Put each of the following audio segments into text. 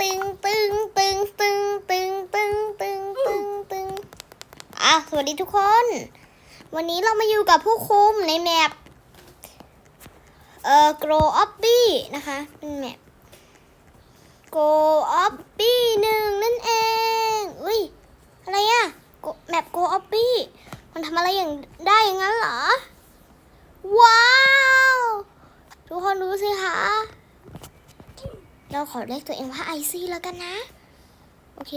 ตึงตึงตึงตึงตึงตึงตึงตึงตึงอะสวัสดีทุกคน วันนี้เรามาอยู่กับผู้คุมในแมปเอ่อ grow up b นะคะเป็นแมป grow up b หนึ่งนั่นเองอุ้ยอะไรอะแมป grow up b มันทำอะไรอย่างได้อย่างนั้นเหรอ ว้าว ทุกคนรู้สิคะ เราขอเรียกตัวเองว่าไอซี่แล้วกันนะ โอเค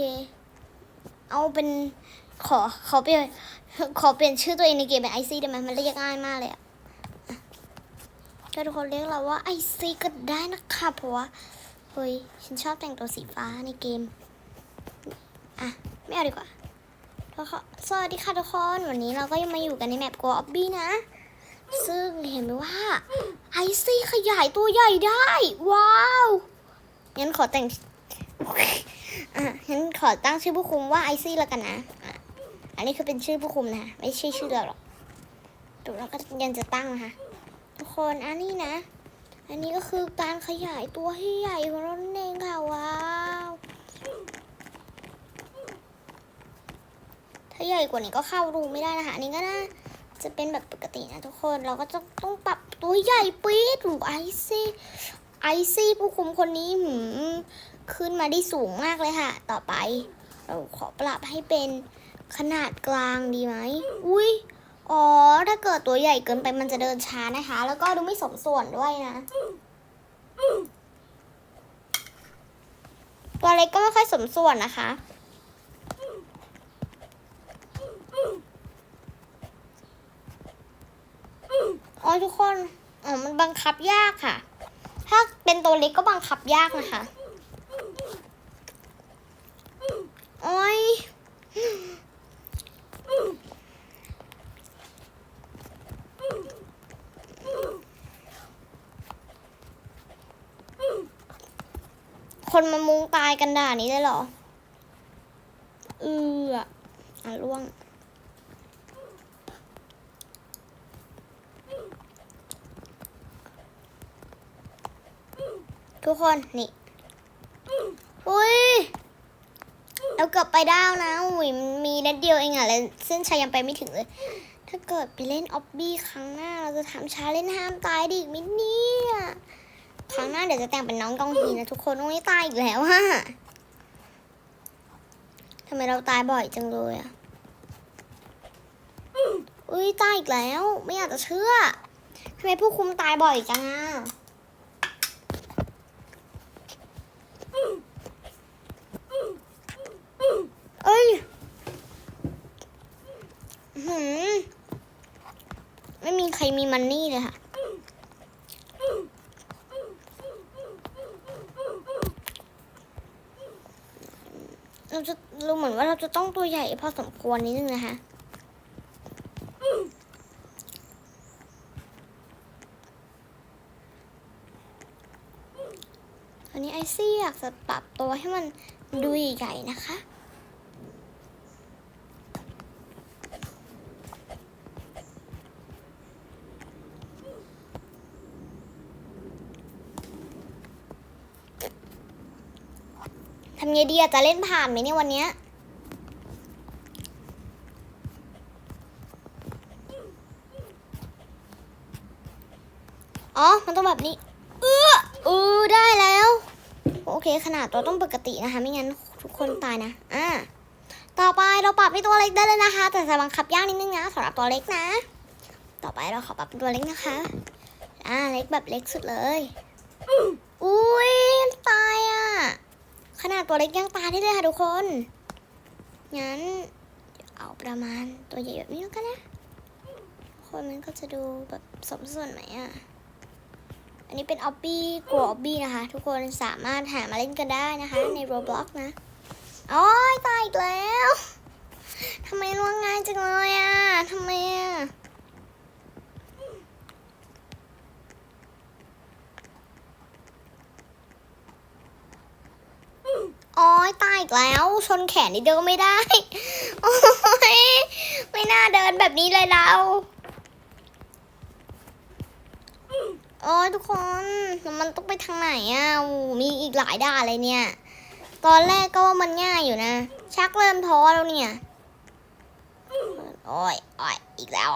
เอาเป็นขอขอเปลี่ยนขอเปลี่ยนชื่อตัวเองในเกมเป็นไอซี่ได้ไหมมันเรียกง่ายมากเลยอะก็ทุกคนเรียกเราว่าไอซี่ก็ได้นะคะเพราะว่าเฮ้ยฉันชอบแต่งตัวสีฟ้าในเกม อะ ไม่เอาดีกว่าแล้วก็สวัสดีค่ะทุกคน วันนี้เราก็ยังมาอยู่กันในแมป Go o b b y นะ ซึ่งเห็นไหมว่า ไอซี่ขยายตัวใหญ่ได้ ว้าว งั้นขอแต่งอะงั้นขอตั้งชื่อผู้คุมว่าไอซี่แล้วกันนะอะอันนี้คือเป็นชื่อผู้คุมนะไม่ใช่ชื่อเราหรอกเดี๋ยวเราก็ยังจะตั้งนะคะทุกคนอันนี้นะ อันนี้ก็คือการขยายตัวให้ใหญ่ของเรานั่นเองค่ะว้าวถ้าใหญ่กว่านี้ก็เข้ารูไม่ได้นะคะ อันนี้ก็น่าจะเป็นแบบปกตินะทุกคน เราก็จะต้องปรับตัวใหญ่ปี๊ดหรือไอซี่ ไอซี่ผู้คุมคนนี้หืมขึ้นมาได้สูงมากเลยค่ะ ต่อไป เราขอปรับให้เป็นขนาดกลางดีไหม อุ้ยอ๋อ ถ้าเกิดตัวใหญ่เกินไปมันจะเดินช้านะคะ แล้วก็ดูไม่สมส่วนด้วยนะ ตัวเล็กก็ไม่ค่อยสมส่วนนะคะ อ๋อทุกคน อ๋อ มันบังคับยากค่ะ เป็นตัวเล็กก็บังคับยากนะคะ โอ้ยคนมามุงตายกันด่านี้เลยเหรอ เออออะล่วง ทุกคนนี่อุ้ยเราเกือบไปดาวนะอุ้ยมันมีนิดเดียวเองอะแล้วเส้นชัยยังไปไม่ถึงเลย ถ้าเกิดไปเล่นออบบี้ครั้งหน้า เราจะทำชาเล่นห้ามตายดอีกมิเนี่ยครั้งหน้าเดี๋ยวจะแต่งเป็นน้องกองฮีนะทุกคนโอ้ยตายอีกแล้วฮะทำไมเราตายบ่อยจังเลยอะอุ้ยตายอีกแล้ว ไม่อยากจะเชื่อทำไมผู้คุมตายบ่อยจังอะ เอ้ยหืมไม่มีใครมีมันนี่เลยค่ะ เราจะรู้เหมือนว่าเราจะต้องตัวใหญ่พอสมควรนิดนึงนะคะอันนี้ไอซี่อยากจะปรับตัวให้มันดูใหญ่ๆนะคะ ไงดีอะจะเล่นผ่านไหมเนี่ยวันเนี้ยอ๋อ มันต้องแบบนี้ เออเออได้แล้ว โอเค ขนาดตัวต้องปกตินะคะ ไม่งั้นทุกคนตายนะ อ่า ต่อไปเราปรับให้ตัวเล็กได้เลยนะคะ แต่จะบังคับยากนิดนึงนะสำหรับตัวเล็กนะ ต่อไปเราขอปรับเป็นตัวเล็กนะคะ อ่า เล็กแบบเล็กสุดเลย อุ้ยตายอะ ขนาดตัวเล็กยังตายได้เลยค่ะทุกคน งั้น เอาประมาณตัวใหญ่แบบนี้แล้วกันนะ คนมันก็จะดูแบบสมส่วนไหมอะ อันนี้เป็นออบบี้กลัวออบบี้นะคะ ทุกคนสามารถหามาเล่นกันได้นะคะ ใน Roblox นะโอ้ยตายอีกแล้วทำไมล่วงง่ายจังเลยอะทำไมอะ โอ้ ยตายอีกแล้ว ชนแขนนิดเดียวก็ไม่ได้ โอ้ย ไม่น่าเดินแบบนี้เลยเราโอ้ยทุกคนแล้วมันต้องไปทางไหนอะมีอีกหลายด่านเลยเนี่ย ตอนแรกก็ว่ามันง่ายอยู่นะ ชักเริ่มท้อแล้วเนี่ยโอ้ยโอ้ยอีกแล้ว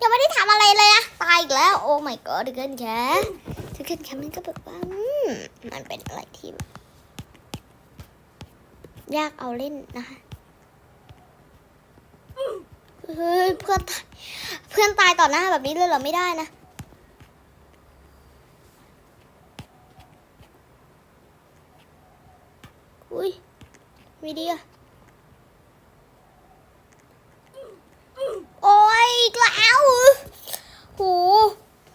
ยังไม่ได้ทำอะไรเลยนะตายอีกแล้ว โอ้ my god ทุกคนแคะทุกคนแคะมันก็แบบว่ามมันเป็นอะไรที่แบบ ยากเอาเล่นนะคะเฮ้ยเพื่อนตายเพื่อนตายต่อหน้าแบบนี้เลยเหรอไม่ได้นะอุ้ยมีดีอะโอ้ยอีกแล้วโห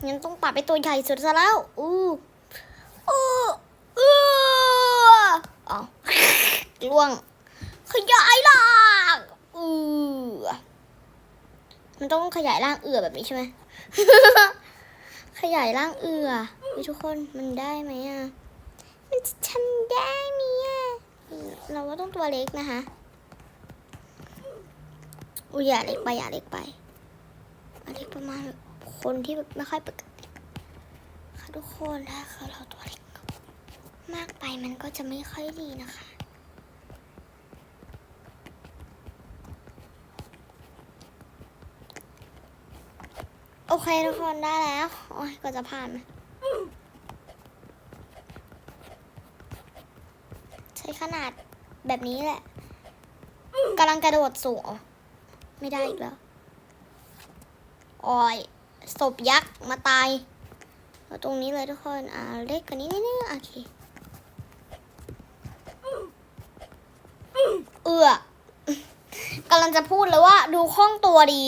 งั้นต้องปรับไปตัวใหญ่สุดซะแล้วอู้อู้อู้อ๋อล่ วง ขยายล่างอือมันต้องขยายร่างเอือแบบนี้ใช่ไหม ขยายร่างเอือทุกคนมันได้ไหมอะ มันจะทำได้ไหมอะอืมเราก็ต้องตัวเล็กนะคะ อุ้ยอย่าเล็กไปอย่าเล็กไปอาเล็กประมาณคนที่แบบไม่ค่อยปกติค่ะทุกคนถ้าคือเราตัวเล็กมากไปมันก็จะไม่ค่อยดีนะคะ เคทุกคนได้แล้ว โอ้ยก็จะผ่านใช้ขนาดแบบนี้แหละกำลังกระโดดสูงไม่ได้อีกแล้วโอ้ยศพยักษ์มาตายตรงนี้เลยทุกคน อ่า เล็กกว่านี้นิดนึงโอเค เอือกำลังจะพูดเลยว่าดูคล่องตัวดี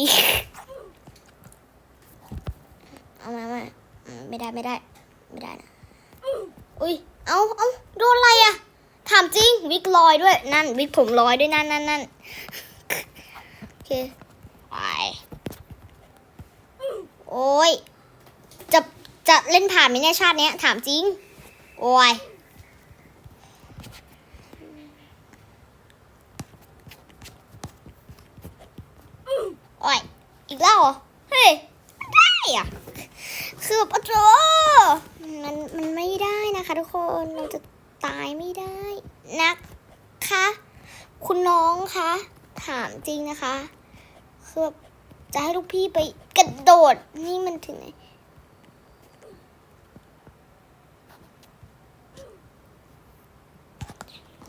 เอามามาไม่ได้ไม่ได้ ไม่ได้นะ อุ้ย เอาเอาโดนอะไรอะถามจริง วิกลอยด้วย นั่น วิกผมลอยด้วยนั่นนั่นนั่นโอเคไปโอ้ย จะจะเล่นผ่านไหมเนี่ยชาติเนี้ย ถามจริง โอ้ยโอ้ย อีกแล้วเหรอ เฮ้ย อะคือแบบโอ้โหมันมันไม่ได้นะคะทุกคนเราจะตายไม่ได้นะคะ คุณน้องคะถามจริงนะคะ คือแบบจะให้ลูกพี่ไปกระโดดนี่มันถึงไหน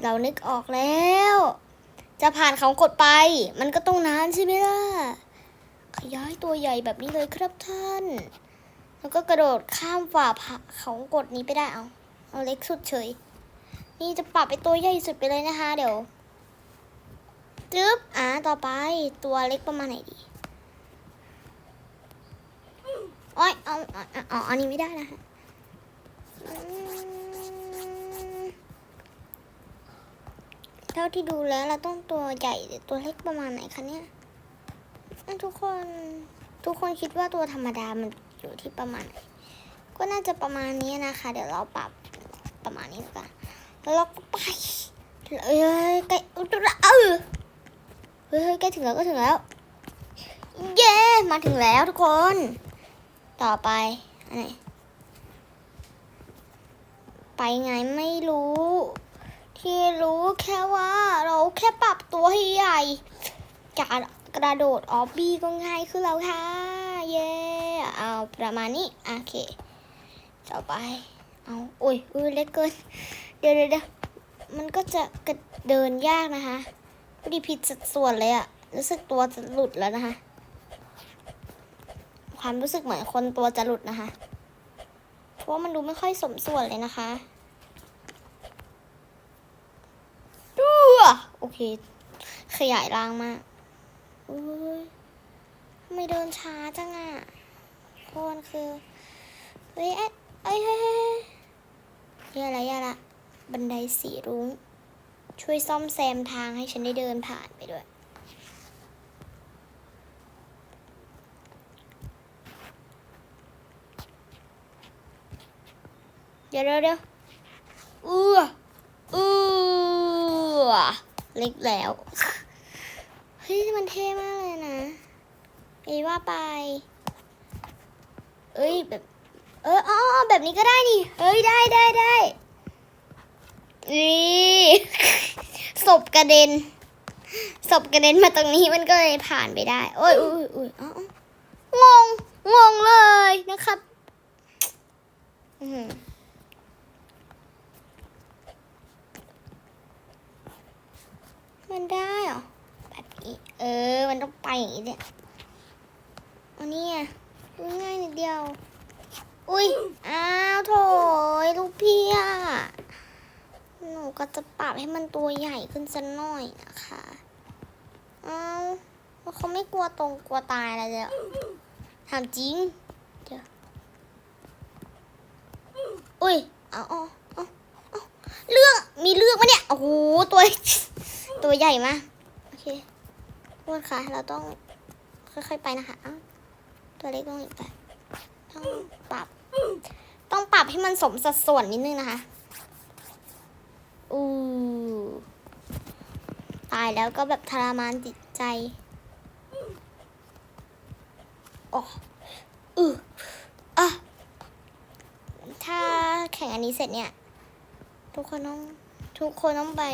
เรานึกออกแล้ว จะผ่านเขากดไป มันก็ต้องนานใช่ไหมล่ะ ขยายตัวใหญ่แบบนี้เลยครับท่าน แล้วก็กระโดดข้ามฝ่าผาเขากดนี้ไปได้เอาเอาเล็กสุดเฉย นี่จะปรับไปตัวใหญ่สุดไปเลยนะคะ เดี๋ยวจึ๊บอ่าต่อไปตัวเล็กประมาณไหนดีโอ้ยเอาเอาอาเอาอันนี้ไม่ได้นะคะเท่าที่ดูแล้วเราต้องตัวใหญ่หรือตัวเล็กประมาณไหนคะเนี่ย ทุกคนทุกคนคิดว่าตัวธรรมดามันอยู่ที่ประมาณไหนก็น่าจะประมาณนี้นะคะ เดี๋ยวเราปรับประมาณนี้กันแล้วเราก็ไปเอ้ยใกล้เออเฮ้ยใกล้ถึงแล้วก็ถึงแล้ว เย้ มาถึงแล้วทุกคน ต่อไปอันไหนไปไงไม่รู้ ที่รู้แค่ว่าเราแค่ปรับตัวให้ใหญ่ การ กระโดดออฟบี้ก็ง่ายขึ้นแล้วค่ะ เย้เอาประมาณนี้ โอเค ต่อไป เอาอุ้ยอุ้ยเล็กเกิน เดี๋ยวเดี๋ยวมันก็จะกระเดินยากนะคะพอดีผิดสัดส่วนเลยอะรู้สึกตัวจะหลุดแล้วนะคะ ความรู้สึกเหมือนคนตัวจะหลุดนะคะ เพราะว่ามันดูไม่ค่อยสมส่วนเลยนะคะดูโอเค ขยายร่างมาก อุ้ยไม่เดินช้าจังอะคนคือเฮ้ยเอ้ยเอ้ยเฮ้ยเฮ้ยเฮ้ยแย่ะแย่ละบันไดสีรุ้ง ช่วยซ่อมแซมทางให้ฉันได้เดินผ่านไปด้วย เดี๋ยวเดี๋ยวเดี๋ยวอืออือเล็กแล้ว ฮ้ยมันเท่มากเลยนะไอ้ว่าไป เอ้ยแบบ เอออ๋อแบบนี้ก็ได้นี่เฮ้ยได้ได้ได้นี่ศพกระเด็นศพกระเด็นมาตรงนี้มันก็เลยผ่านไปได้ โอ้ยอุ้ยอุ้ยอ้างงงงเลยนะครับมันได้เหรอ นี้ เออ มันต้องไปอย่างนี้เนี่ยอันนี้งง่ายนิดเดียว อุ้ย อ้าวโถยลูกพี่อะหนูก็จะปรับให้มันตัวใหญ่ขึ้นสักหน่อยนะคะอ้าวแล้วเขาไม่กลัวตรงกลัวตายอะไรเลยถามจริง เดี๋ยว อุ้ยเอาเอาเอาเอาเรื่องมีเรืองปะเนี่ย โอ้โห ตัว ตัวใหญ่มาก โอเค คนคะเราต้องค่อยๆไปนะคะ ตัวเล็กต้องอีกไปต้องปรับ ต้องปรับให้มันสมสัดส่วนนิดนึงนะคะ อู้ตายแล้วก็แบบทรมานจิตใจโอ้อืออะถ้าแข่งอันนี้เสร็จเนี่ย ทุกคนต้อง ทุกคนต้องไป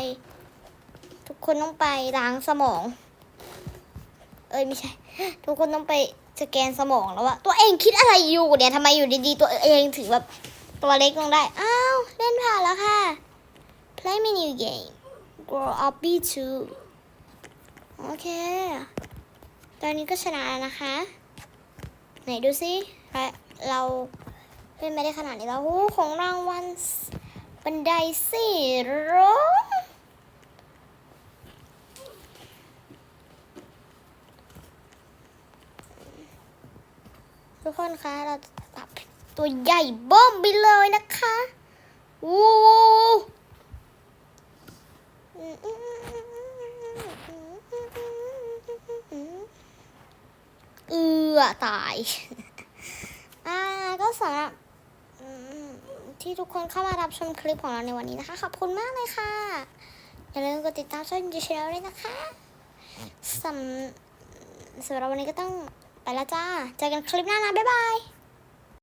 ทุกคนต้องไปล้างสมอง เอ้ยไม่ใช่ ทุกคนต้องไปสแกนสมองแล้วอะตัวเองคิดอะไรอยู่เนี่ยทำไมอยู่ดีๆ ตัวเองถึงแบบตัวเล็กลงได้ อ้าว เล่นผ่านแล้วค่ะ play menu game grow up B2 โอเค ตอนนี้ก็ชนะแล้วนะคะ ไหนดูสิเราเราเล่นไม่ได้ขนาดนี้แล้วโอ้ของรางวัลบันไดสี่ร้อยทุกค นคะ เราจะปรับตัวใหญ่เบ้มไปเลยนะคะวู้เอือตาย อ่า ก็สำหรับที่ทุกคนเข้ามารับชมคลิปของเราในวันนี้นะคะ ขอบคุณมากเลยค่ะ อย่าลืมกดติดตามช่องยูช n น l ด้วยนะคะสำสำหรับวันนี้ก็ต้อง ไปแล้วจ้า เจอกันคลิปหน้านะ บ๊ายบาย